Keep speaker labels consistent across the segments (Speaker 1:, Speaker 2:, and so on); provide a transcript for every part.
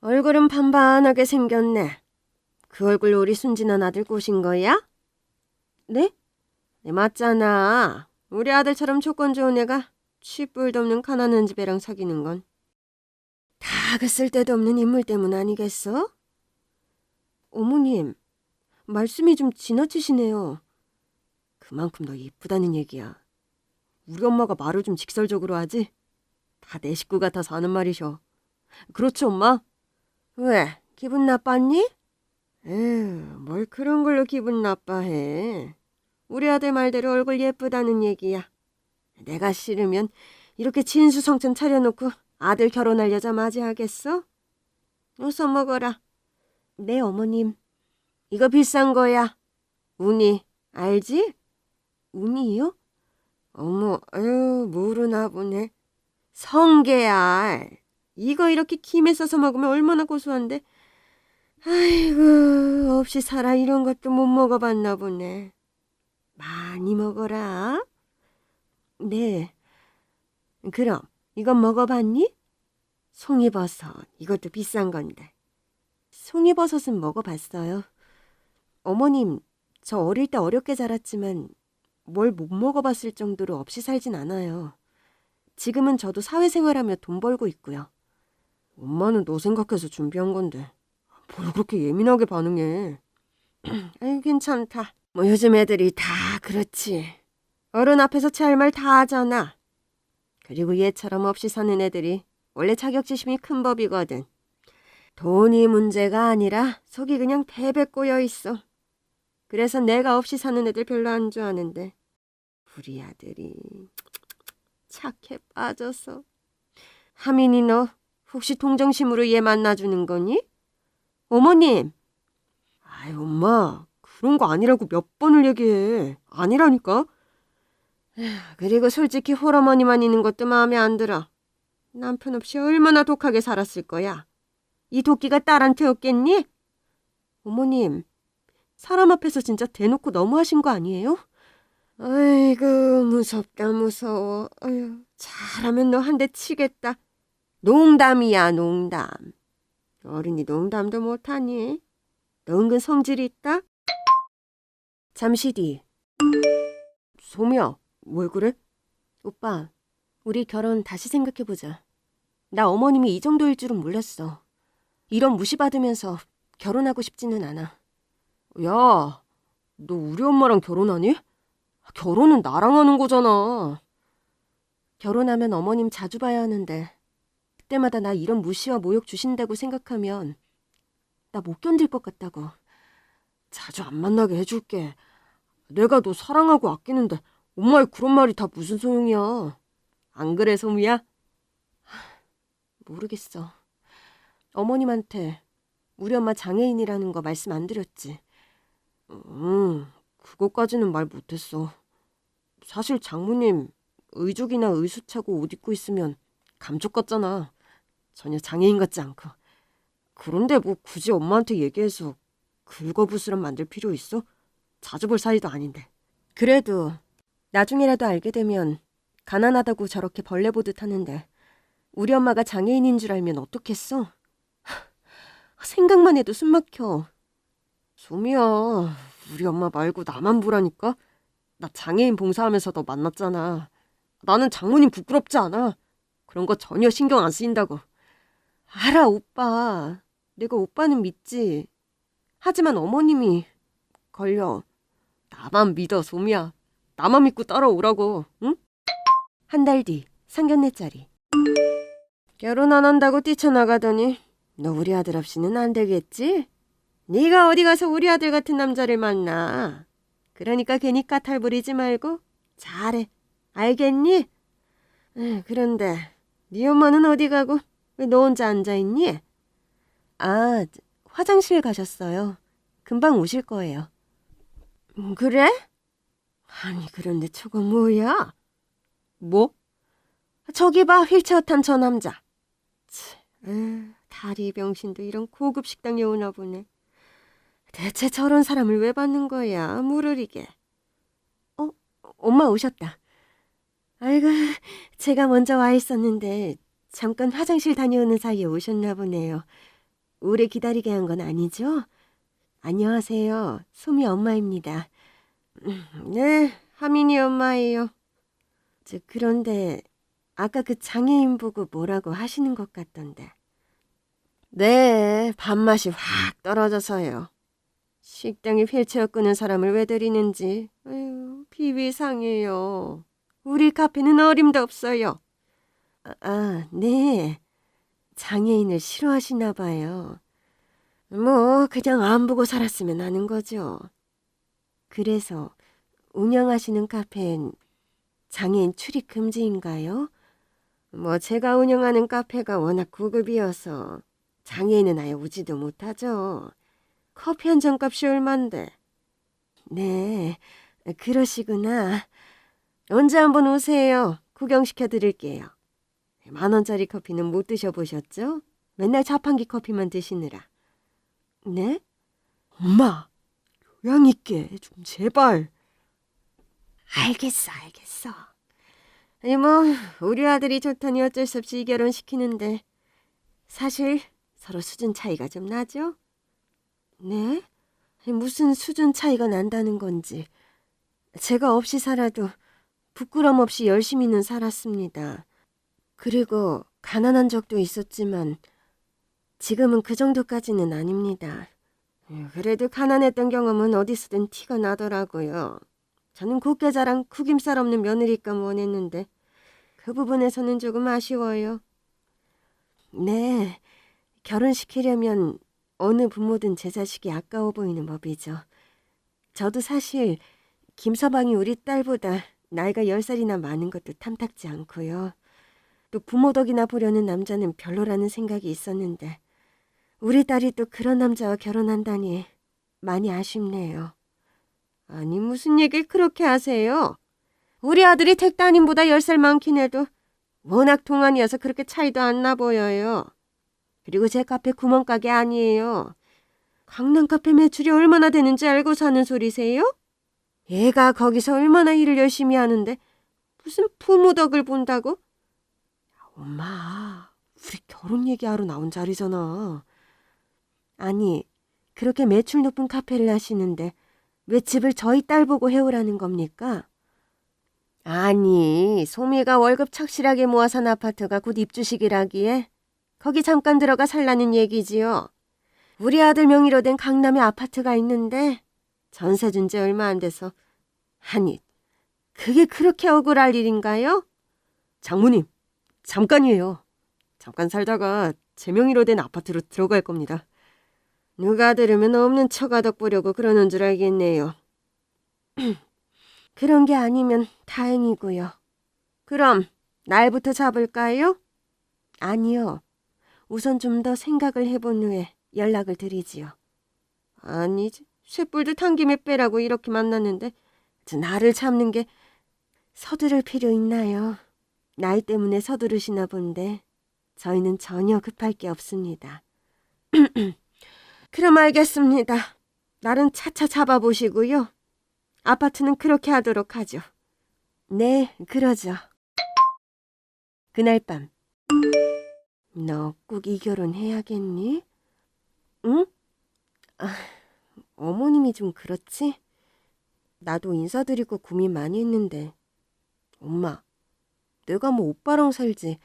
Speaker 1: 얼굴은 반반하게 생겼네. 그 얼굴로 우리 순진한 아들 꼬신 거야? 네? 네, 맞잖아. 우리 아들처럼 조건 좋은 애가 취뿔도 없는 가난한 집애랑 사귀는 건. 다 그 쓸데도 없는 인물 때문 아니겠어? 어머님, 말씀이 좀 지나치시네요. 그만큼 더 이쁘다는 얘기야. 우리 엄마가 말을 좀 직설적으로 하지? 다 내 식구 같아서 하는 말이셔. 그렇지, 엄마? 왜? 기분 나빴니? 에휴, 뭘 그런 걸로 기분 나빠해. 우리 아들 말대로 얼굴 예쁘다는 얘기야. 내가 싫으면 이렇게 진수성찬 차려놓고 아들 결혼할 여자 맞이하겠어? 어서 먹어라. 네, 어머님. 이거 비싼 거야. 우니, 알지? 우니요? 어머, 아유, 모르나 보네. 성게알. 이거 이렇게 김에 싸서 먹으면 얼마나 고소한데. 아이고, 없이 살아 이런 것도 못 먹어봤나 보네. 많이 먹어라. 네. 그럼 이건 먹어봤니? 송이버섯. 이것도 비싼 건데. 송이버섯은 먹어봤어요. 어머님, 저 어릴 때 어렵게 자랐지만 뭘 못 먹어봤을 정도로 없이 살진 않아요. 지금은 저도 사회생활하며 돈 벌고 있고요. 엄마는 너 생각해서 준비한 건데 뭘 그렇게 예민하게 반응해. 아유 괜찮다. 뭐 요즘 애들이 다 그렇지. 어른 앞에서 제할말 다 하잖아. 그리고 얘처럼 없이 사는 애들이 원래 자격지심이 큰 법이거든. 돈이 문제가 아니라 속이 그냥 배배 꼬여 있어. 그래서 내가 없이 사는 애들 별로 안 좋아하는데 우리 아들이 착해 빠져서. 하민이 너 혹시 동정심으로 얘 만나주는 거니? 어머님. 아이 엄마 그런 거 아니라고 몇 번을 얘기해. 아니라니까. 그리고 솔직히 홀어머니만 있는 것도 마음에 안 들어. 남편 없이 얼마나 독하게 살았을 거야. 이 도끼가 딸한테 없겠니? 어머님, 사람 앞에서 진짜 대놓고 너무하신 거 아니에요? 아이고 무섭다 무서워. 아유 잘하면 너 한 대 치겠다. 농담이야 농담. 어른이 농담도 못하니? 너 은근 성질이 있다? 잠시 뒤. 소미야, 왜 그래? 오빠, 우리 결혼 다시 생각해보자. 나 어머님이 이 정도일 줄은 몰랐어. 이런 무시받으면서 결혼하고 싶지는 않아. 야, 너 우리 엄마랑 결혼하니? 결혼은 나랑 하는 거잖아. 결혼하면 어머님 자주 봐야 하는데 그때마다 나 이런 무시와 모욕 주신다고 생각하면 나 못 견딜 것 같다고. 자주 안 만나게 해줄게. 내가 너 사랑하고 아끼는데 엄마의 그런 말이 다 무슨 소용이야. 안 그래, 소미야? 하, 모르겠어. 어머님한테 우리 엄마 장애인이라는 거 말씀 안 드렸지. 음, 그것까지는 말 못했어. 사실 장모님 의족이나 의수차고 옷 입고 있으면 감쪽 같잖아. 전혀 장애인 같지 않고. 그런데 뭐 굳이 엄마한테 얘기해서 긁어부스럼 만들 필요 있어? 자주 볼 사이도 아닌데. 그래도 나중에라도 알게 되면 가난하다고 저렇게 벌레 보듯 하는데 우리 엄마가 장애인인 줄 알면 어떻겠어? 하, 생각만 해도 숨 막혀. 소미야, 우리 엄마 말고 나만 보라니까? 나 장애인 봉사하면서 너 만났잖아. 나는 장모님 부끄럽지 않아. 그런 거 전혀 신경 안 쓰인다고. 알아, 오빠. 내가 오빠는 믿지. 하지만 어머님이 걸려. 나만 믿어, 소미야. 나만 믿고 따라오라고, 응? 한 달 뒤, 상견례자리. 결혼 안 한다고 뛰쳐나가더니 너 우리 아들 없이는 안 되겠지? 네가 어디 가서 우리 아들 같은 남자를 만나. 그러니까 괜히 까탈 부리지 말고 잘해. 알겠니? 에, 그런데 네 엄마는 어디 가고 왜 너 혼자 앉아 있니? 아, 화장실 가셨어요. 금방 오실 거예요. 음, 그래? 아니, 그런데 저거 뭐야? 뭐? 저기 봐, 휠체어 탄 저 남자. 치, 다리 병신도 이런 고급 식당에 오나 보네. 대체 저런 사람을 왜 받는 거야, 무르리게. 어, 엄마 오셨다. 아이고, 제가 먼저 와 있었는데 잠깐 화장실 다녀오는 사이에 오셨나 보네요. 오래 기다리게 한 건 아니죠? 안녕하세요. 소미 엄마입니다. 음, 네, 하민이 엄마예요. 저 그런데 아까 그 장애인 보고 뭐라고 하시는 것 같던데. 네, 밥맛이 확 떨어져서요. 식당에 휠체어 끄는 사람을 왜 데리는지, 아유, 비위상해요. 우리 카페는 어림도 없어요. 아, 아, 네. 장애인을 싫어하시나 봐요. 뭐, 그냥 안 보고 살았으면 하는 거죠. 그래서 운영하시는 카페엔 장애인 출입 금지인가요? 뭐, 제가 운영하는 카페가 워낙 고급이어서 장애인은 아예 오지도 못하죠. 커피 한 잔 값이 얼만데. 네, 그러시구나. 언제 한번 오세요. 구경시켜 드릴게요. 만 원짜리 커피는 못 드셔보셨죠? 맨날 자판기 커피만 드시느라. 네? 엄마, 교양 있게 좀 제발. 알겠어, 알겠어. 아니 뭐 우리 아들이 좋다니 어쩔 수 없이 이 결혼 시키는데 사실 서로 수준 차이가 좀 나죠? 네? 무슨 수준 차이가 난다는 건지 제가 없이 살아도 부끄럼 없이 열심히는 살았습니다. 그리고 가난한 적도 있었지만 지금은 그 정도까지는 아닙니다. 예, 그래도 가난했던 경험은 어디서든 티가 나더라고요. 저는 곱게 자란 구김살 없는 며느리감 원했는데 그 부분에서는 조금 아쉬워요. 네, 결혼시키려면 어느 부모든 제 자식이 아까워 보이는 법이죠. 저도 사실 김서방이 우리 딸보다 나이가 열살이나 많은 것도 탐탁지 않고요. 또 부모 덕이나 보려는 남자는 별로라는 생각이 있었는데 우리 딸이 또 그런 남자와 결혼한다니 많이 아쉽네요. 아니 무슨 얘기를 그렇게 하세요? 우리 아들이 택 따님보다 열 살 많긴 해도 워낙 동안이어서 그렇게 차이도 안 나 보여요. 그리고 제 카페 구멍가게 아니에요. 강남 카페 매출이 얼마나 되는지 알고 사는 소리세요? 얘가 거기서 얼마나 일을 열심히 하는데 무슨 부모 덕을 본다고? 엄마, 우리 결혼 얘기하러 나온 자리잖아. 아니, 그렇게 매출 높은 카페를 하시는데 왜 집을 저희 딸 보고 해오라는 겁니까? 아니, 소미가 월급 착실하게 모아 산 아파트가 곧 입주식이라기에 거기 잠깐 들어가 살라는 얘기지요. 우리 아들 명의로 된 강남에 아파트가 있는데 전세 준 지 얼마 안 돼서 아니, 그게 그렇게 억울할 일인가요? 장모님, 잠깐이에요. 잠깐 살다가 제 명의로 된 아파트로 들어갈 겁니다. 누가 들으면 없는 처가덕 보려고 그러는 줄 알겠네요. 그런 게 아니면 다행이고요. 그럼 날부터 잡을까요? 아니요. 우선 좀 더 생각을 해본 후에 연락을 드리지요. 아니지. 쇳불도 한 김에 빼라고 이렇게 만났는데 저 나를 참는 게 서두를 필요 있나요? 나이 때문에 서두르시나 본데 저희는 전혀 급할 게 없습니다. 그럼 알겠습니다. 날은 차차 잡아보시고요. 아파트는 그렇게 하도록 하죠. 네, 그러죠. 그날 밤. 너 꼭 이 결혼 해야겠니? 응? 아, 어머님이 좀 그렇지? 나도 인사드리고 고민 많이 했는데. 엄마, 내가 뭐 오빠랑 살지.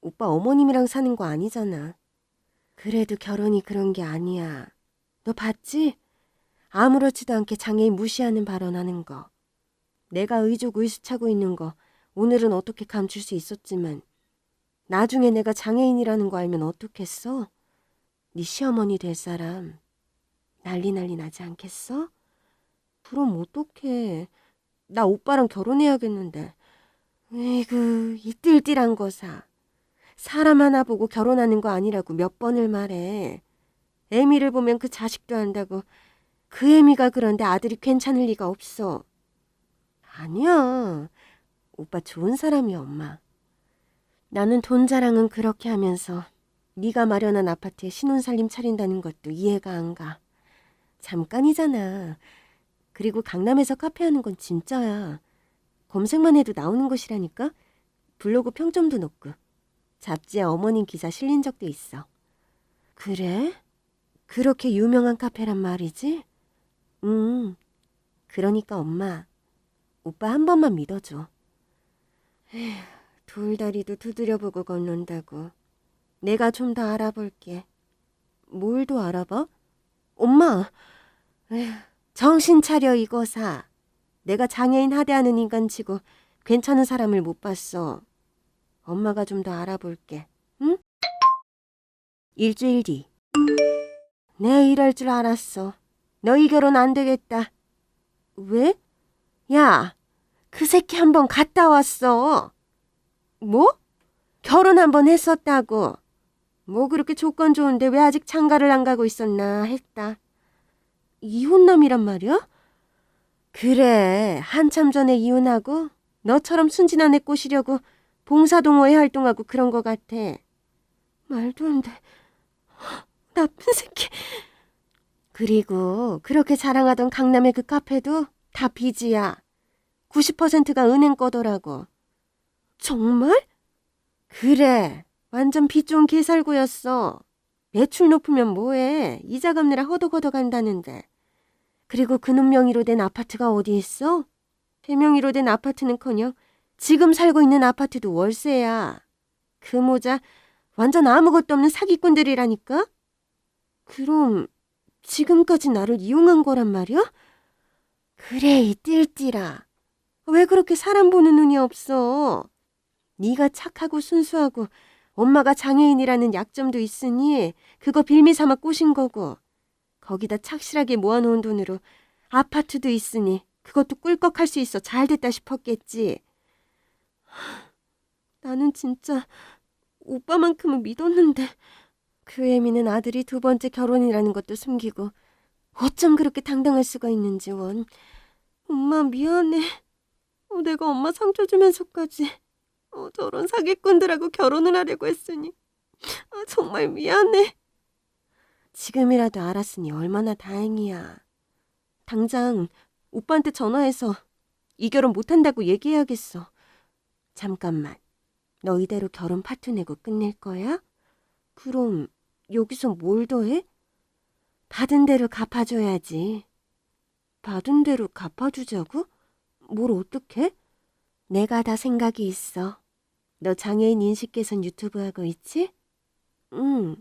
Speaker 1: 오빠 어머님이랑 사는 거 아니잖아. 그래도 결혼이 그런 게 아니야. 너 봤지? 아무렇지도 않게 장애인 무시하는 발언하는 거. 내가 의족 의수차고 있는 거 오늘은 어떻게 감출 수 있었지만 나중에 내가 장애인이라는 거 알면 어떻겠어? 네 시어머니 될 사람 난리 난리 나지 않겠어? 그럼 어떡해. 나 오빠랑 결혼해야겠는데. 에이구, 이띨띨한 거사. 사람 하나 보고 결혼하는 거 아니라고 몇 번을 말해. 애미를 보면 그 자식도 안다고. 그 애미가 그런데 아들이 괜찮을 리가 없어. 아니야. 오빠 좋은 사람이야, 엄마. 나는 돈 자랑은 그렇게 하면서 네가 마련한 아파트에 신혼살림 차린다는 것도 이해가 안 가. 잠깐이잖아. 그리고 강남에서 카페 하는 건 진짜야. 검색만 해도 나오는 것이라니까? 블로그 평점도 높고. 잡지에 어머님 기사 실린 적도 있어. 그래? 그렇게 유명한 카페란 말이지? 음, 그러니까 엄마, 오빠 한 번만 믿어줘. 에휴, 돌다리도 두드려보고 걷는다고. 내가 좀 더 알아볼게. 뭘더 알아봐? 엄마, 에휴, 정신 차려 이거 사. 내가 장애인 하대하는 인간치고 괜찮은 사람을 못 봤어. 엄마가 좀 더 알아볼게. 응? 일주일 뒤. 내 이럴 줄 알았어. 너희 결혼 안 되겠다. 왜? 야, 그 새끼 한 번 갔다 왔어. 뭐? 결혼 한 번 했었다고. 뭐 그렇게 조건 좋은데 왜 아직 장가를 안 가고 있었나 했다. 이혼남이란 말이야? 그래, 한참 전에 이혼하고 너처럼 순진한 애 꼬시려고 봉사동호회 활동하고 그런 거 같아. 말도 안 돼. 나쁜 새끼. 그리고 그렇게 자랑하던 강남의 그 카페도 다 빚이야. 90%가 은행 거더라고. 정말? 그래. 완전 빚 좋은 개살구였어. 매출 높으면 뭐해. 이자 갚느라 허덕허덕 한다는데. 그리고 그놈 명의로 된 아파트가 어디 있어? 제 명의로 된 아파트는커녕 지금 살고 있는 아파트도 월세야. 그 모자 완전 아무것도 없는 사기꾼들이라니까? 그럼 지금까지 나를 이용한 거란 말이야? 그래, 이 띨띨아. 왜 그렇게 사람 보는 눈이 없어? 네가 착하고 순수하고 엄마가 장애인이라는 약점도 있으니 그거 빌미 삼아 꼬신 거고 거기다 착실하게 모아놓은 돈으로 아파트도 있으니 그것도 꿀꺽할 수 있어 잘 됐다 싶었겠지. 나는 진짜 오빠만큼은 믿었는데 그 애미는 아들이 두 번째 결혼이라는 것도 숨기고 어쩜 그렇게 당당할 수가 있는지 원. 엄마 미안해. 어, 내가 엄마 상처 주면서까지 어, 저런 사기꾼들하고 결혼을 하려고 했으니 아, 정말 미안해. 지금이라도 알았으니 얼마나 다행이야. 당장 오빠한테 전화해서 이 결혼 못한다고 얘기해야겠어. 잠깐만. 너 이대로 결혼 파투 내고 끝낼 거야? 그럼 여기서 뭘 더해? 받은 대로 갚아줘야지. 받은 대로 갚아주자고? 뭘 어떻게? 내가 다 생각이 있어. 너 장애인 인식 개선 유튜브 하고 있지? 응.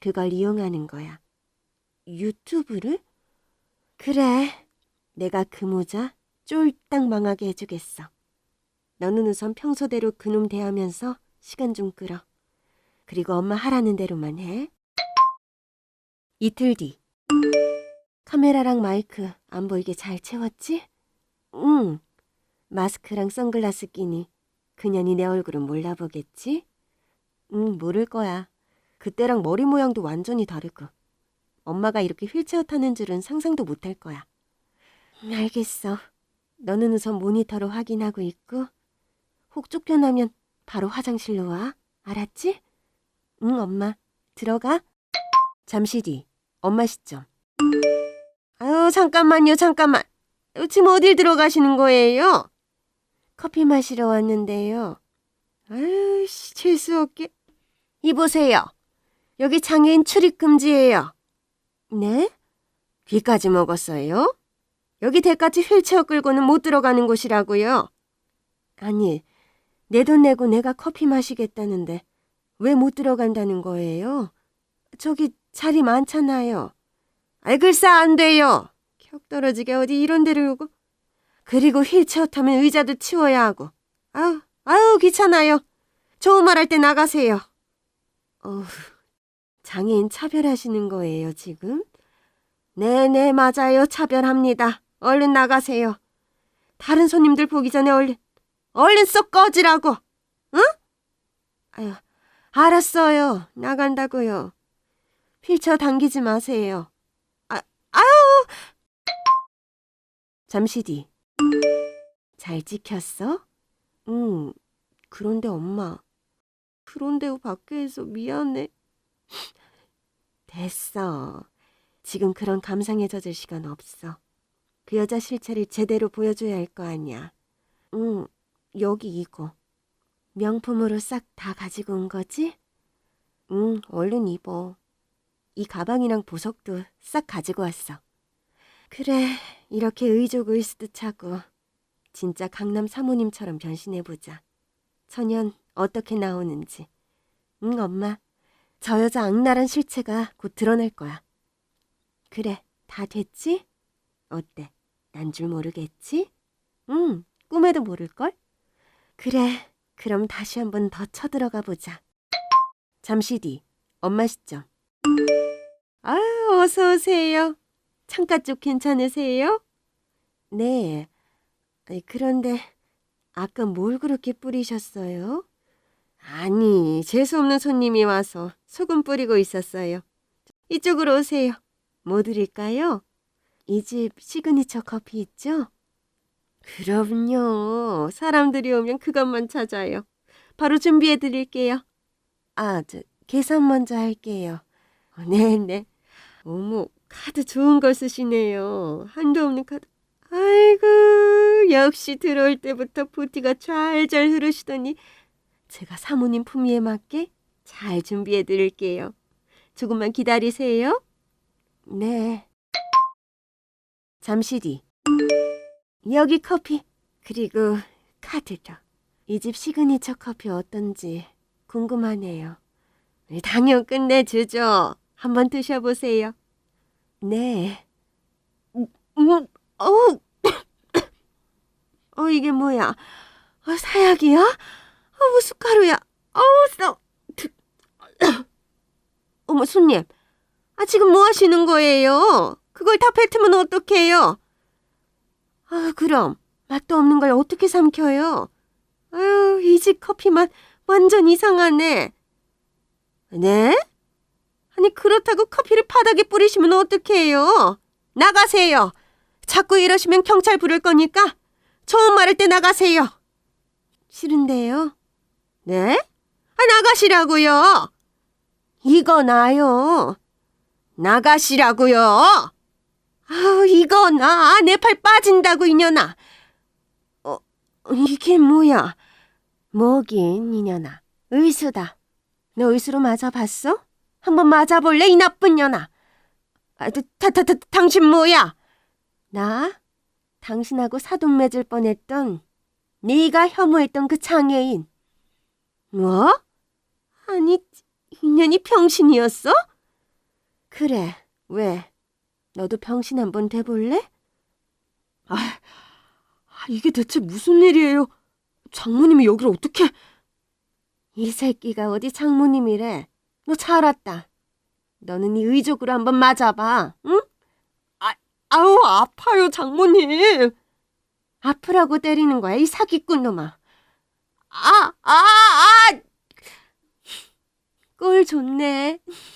Speaker 1: 그걸 이용하는 거야. 유튜브를? 그래. 내가 그 모자 쫄딱 망하게 해주겠어. 너는 우선 평소대로 그놈 대하면서 시간 좀 끌어. 그리고 엄마 하라는 대로만 해. 이틀 뒤. 카메라랑 마이크 안 보이게 잘 채웠지? 응. 마스크랑 선글라스 끼니 그년이 내 얼굴은 몰라보겠지? 응, 모를 거야. 그때랑 머리 모양도 완전히 다르고. 엄마가 이렇게 휠체어 타는 줄은 상상도 못할 거야. 음, 알겠어. 너는 우선 모니터로 확인하고 있고, 혹 쫓겨나면 바로 화장실로 와. 알았지? 응, 엄마. 들어가. 잠시 뒤, 엄마 시점. 아유, 잠깐만요, 잠깐만. 지금 어딜 들어가시는 거예요? 커피 마시러 왔는데요. 아유씨, 재수없게. 이보세요. 여기 장애인 출입 금지예요. 네? 귀까지 먹었어요? 여기 대까지 휠체어 끌고는 못 들어가는 곳이라고요. 아니, 내 돈 내고 내가 커피 마시겠다는데 왜 못 들어간다는 거예요? 저기 자리 많잖아요. 글쎄 안 돼요. 격 떨어지게 어디 이런 데를 오고. 그리고 휠체어 타면 의자도 치워야 하고. 아유, 아유 귀찮아요. 좋은 말 할 때 나가세요. 어휴, 장애인 차별하시는 거예요, 지금? 네네, 맞아요. 차별합니다. 얼른 나가세요. 다른 손님들 보기 전에 얼른, 얼른 쏙 꺼지라고. 응? 아유, 알았어요. 나간다고요. 휠체어 당기지 마세요. 아, 아유! 잠시 뒤. 잘 찍혔어? 응. 그런데 엄마. 그런데 밖에서 미안해. 됐어. 지금 그런 감상에 젖을 시간 없어. 그 여자 실체를 제대로 보여줘야 할 거 아니야. 응, 여기 이거. 명품으로 싹 다 가지고 온 거지? 응, 얼른 입어. 이 가방이랑 보석도 싹 가지고 왔어. 그래, 이렇게 의족 의스듯하고 진짜 강남 사모님처럼 변신해보자. 천연 어떻게 나오는지. 응, 엄마. 저 여자 악랄한 실체가 곧 드러날 거야. 그래, 다 됐지? 어때? 난 줄 모르겠지? 응, 꿈에도 모를걸? 그래, 그럼 다시 한번 더 쳐들어가 보자. 잠시 뒤, 엄마 시점. 아유, 어서 오세요. 창가 쪽 괜찮으세요? 네. 그런데 아까 뭘 그렇게 뿌리셨어요? 아니, 재수없는 손님이 와서 소금 뿌리고 있었어요. 이쪽으로 오세요. 뭐 드릴까요? 이 집 시그니처 커피 있죠? 그럼요. 사람들이 오면 그것만 찾아요. 바로 준비해 드릴게요. 아, 저, 계산 먼저 할게요. 네네. 어머, 카드 좋은 걸 쓰시네요. 한도 없는 카드. 아이고, 역시 들어올 때부터 부티가 잘 잘 흐르시더니 제가 사모님 품위에 맞게 잘 준비해 드릴게요. 조금만 기다리세요. 네. 잠시 뒤. 여기 커피. 그리고 카드도. 이 집 시그니처 커피 어떤지 궁금하네요. 당연 끝내주죠. 한번 드셔보세요. 네. 음, 음, 어우. 어, 이게 뭐야? 어, 사약이야? 어, 무숟가루야. 어우, 써. 어머, 손님. 아, 지금 뭐 하시는 거예요? 그걸 다 뱉으면 어떡해요? 아, 그럼 맛도 없는 걸 어떻게 삼켜요? 아유, 이 집 커피 맛 완전 이상하네. 네? 아니, 그렇다고 커피를 바닥에 뿌리시면 어떡해요? 나가세요. 자꾸 이러시면 경찰 부를 거니까 처음 말할 때 나가세요. 싫은데요? 네? 아, 나가시라고요. 이거 나요. 나가시라고요. 아우, 이거 나. 내 팔 빠진다고, 이년아. 어, 이게 뭐야? 뭐긴, 이년아. 의수다. 너 의수로 맞아봤어? 한번 맞아볼래, 이 나쁜 년아. 아, 다, 다, 다, 당신 뭐야? 나? 당신하고 사돈 맺을 뻔했던 네가 혐오했던 그 장애인. 뭐? 아니, 인연이 병신이었어? 그래, 왜? 너도 병신 한번 돼볼래?
Speaker 2: 아, 이게 대체 무슨 일이에요? 장모님이 여기를 어떻게...
Speaker 1: 이 새끼가 어디 장모님이래. 너 잘 왔다. 너는 이 의족으로 한번 맞아봐, 응?
Speaker 2: 아우, 아파요, 장모님.
Speaker 1: 아프라고 때리는 거야, 이 사기꾼 놈아.
Speaker 2: 아, 아, 아!
Speaker 1: 꼴 좋네.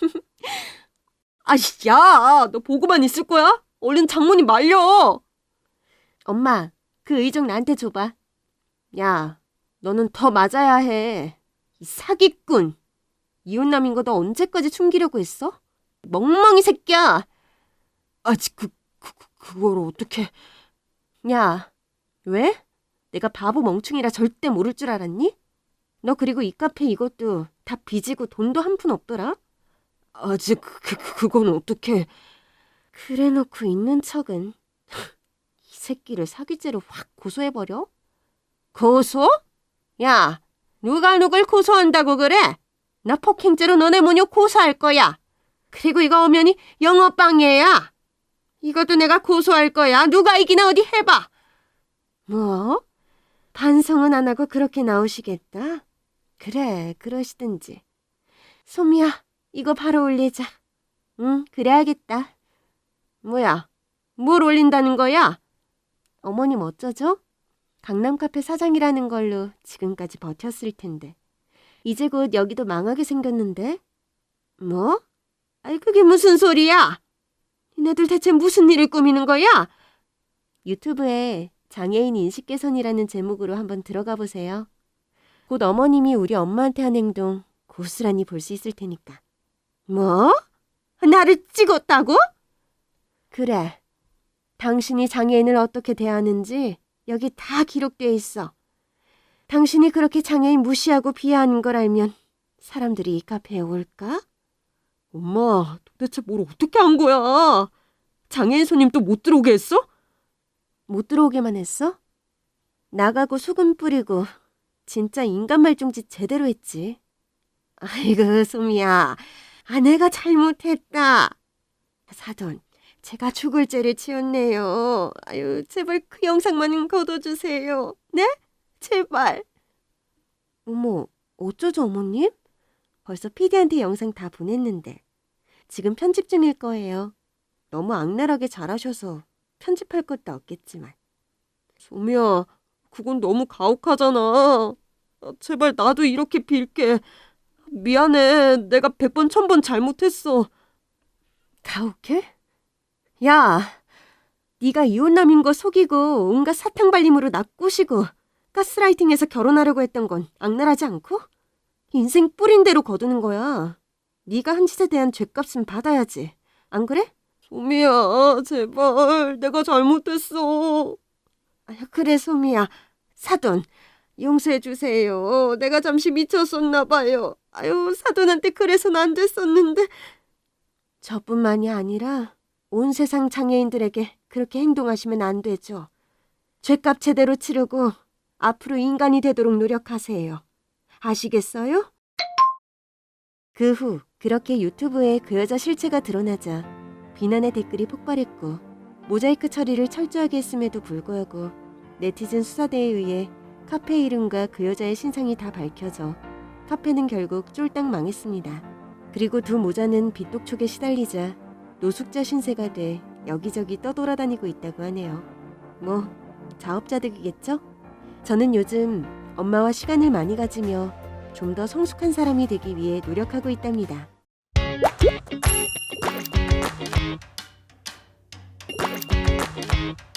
Speaker 2: 아, 야, 너 보고만 있을 거야? 얼른 장모님 말려.
Speaker 1: 엄마, 그 의족 나한테 줘봐. 야, 너는 더 맞아야 해. 이 사기꾼. 이혼남인 거 너 언제까지 숨기려고 했어? 멍멍이 새끼야.
Speaker 2: 아, 지, 그, 그, 그- 그걸 어떻게...
Speaker 1: 야, 왜? 내가 바보 멍충이라 절대 모를 줄 알았니? 너 그리고 이 카페 이것도 다 빚이고 돈도 한 푼 없더라?
Speaker 2: 아직 그, 그, 그건 어떻게...
Speaker 1: 그래 놓고 있는 척은 이 새끼를 사기죄로 확 고소해버려? 고소? 야, 누가 누굴 고소한다고 그래? 나 폭행죄로 너네 모녀 고소할 거야. 그리고 이거 엄연히 영업방해야. 이것도 내가 고소할 거야. 누가 이기나 어디 해봐. 뭐? 반성은 안 하고 그렇게 나오시겠다? 그래, 그러시든지. 소미야, 이거 바로 올리자. 응, 그래야겠다. 뭐야? 뭘 올린다는 거야? 어머님 어쩌죠? 강남 카페 사장이라는 걸로 지금까지 버텼을 텐데. 이제 곧 여기도 망하게 생겼는데? 뭐? 아이, 그게 무슨 소리야? 니네들 대체 무슨 일을 꾸미는 거야? 유튜브에 장애인 인식 개선이라는 제목으로 한번 들어가 보세요. 곧 어머님이 우리 엄마한테 한 행동 고스란히 볼 수 있을 테니까. 뭐? 나를 찍었다고? 그래. 당신이 장애인을 어떻게 대하는지 여기 다 기록돼 있어. 당신이 그렇게 장애인 무시하고 비하하는 걸 알면 사람들이 이 카페에 올까?
Speaker 2: 엄마, 도대체 뭘 어떻게 한 거야? 장애인 손님 또 못 들어오게 했어?
Speaker 1: 못 들어오게만 했어? 나가고 소금 뿌리고 진짜 인간 말종짓 제대로 했지. 아이고 소미야, 아내가 잘못했다. 사돈, 제가 죽을 죄를 지었네요. 아유 제발 그 영상만 걷어주세요. 네? 제발. 어머, 어쩌죠 어머님? 벌써 피디한테 영상 다 보냈는데 지금 편집 중일 거예요. 너무 악랄하게 잘하셔서 편집할 것도 없겠지만.
Speaker 2: 소미야, 그건 너무 가혹하잖아. 아, 제발 나도 이렇게 빌게. 미안해. 내가 백 번, 천번 잘못했어.
Speaker 1: 가혹해? 야, 네가 이혼남인 거 속이고 온갖 사탕 발림으로 나 꼬시고 가스라이팅해서 결혼하려고 했던 건 악랄하지 않고 인생 뿌린 대로 거두는 거야. 네가 한 짓에 대한 죄값은 받아야지. 안 그래?
Speaker 2: 소미야, 제발. 내가 잘못했어.
Speaker 1: 그래 소미야. 사돈 용서해 주세요. 내가 잠시 미쳤었나 봐요. 아유 사돈한테 그래서는 안 됐었는데 저뿐만이 아니라 온 세상 장애인들에게 그렇게 행동하시면 안 되죠. 죄값 제대로 치르고 앞으로 인간이 되도록 노력하세요. 아시겠어요? 그 후 그렇게 유튜브에 그 여자 실체가 드러나자 비난의 댓글이 폭발했고 모자이크 처리를 철저하게 했음에도 불구하고 네티즌 수사대에 의해 카페 이름과 그 여자의 신상이 다 밝혀져 카페는 결국 쫄딱 망했습니다. 그리고 두 모자는 빚독촉에 시달리자 노숙자 신세가 돼 여기저기 떠돌아다니고 있다고 하네요. 뭐 자업자득이겠죠? 저는 요즘 엄마와 시간을 많이 가지며 좀 더 성숙한 사람이 되기 위해 노력하고 있답니다. Thank you.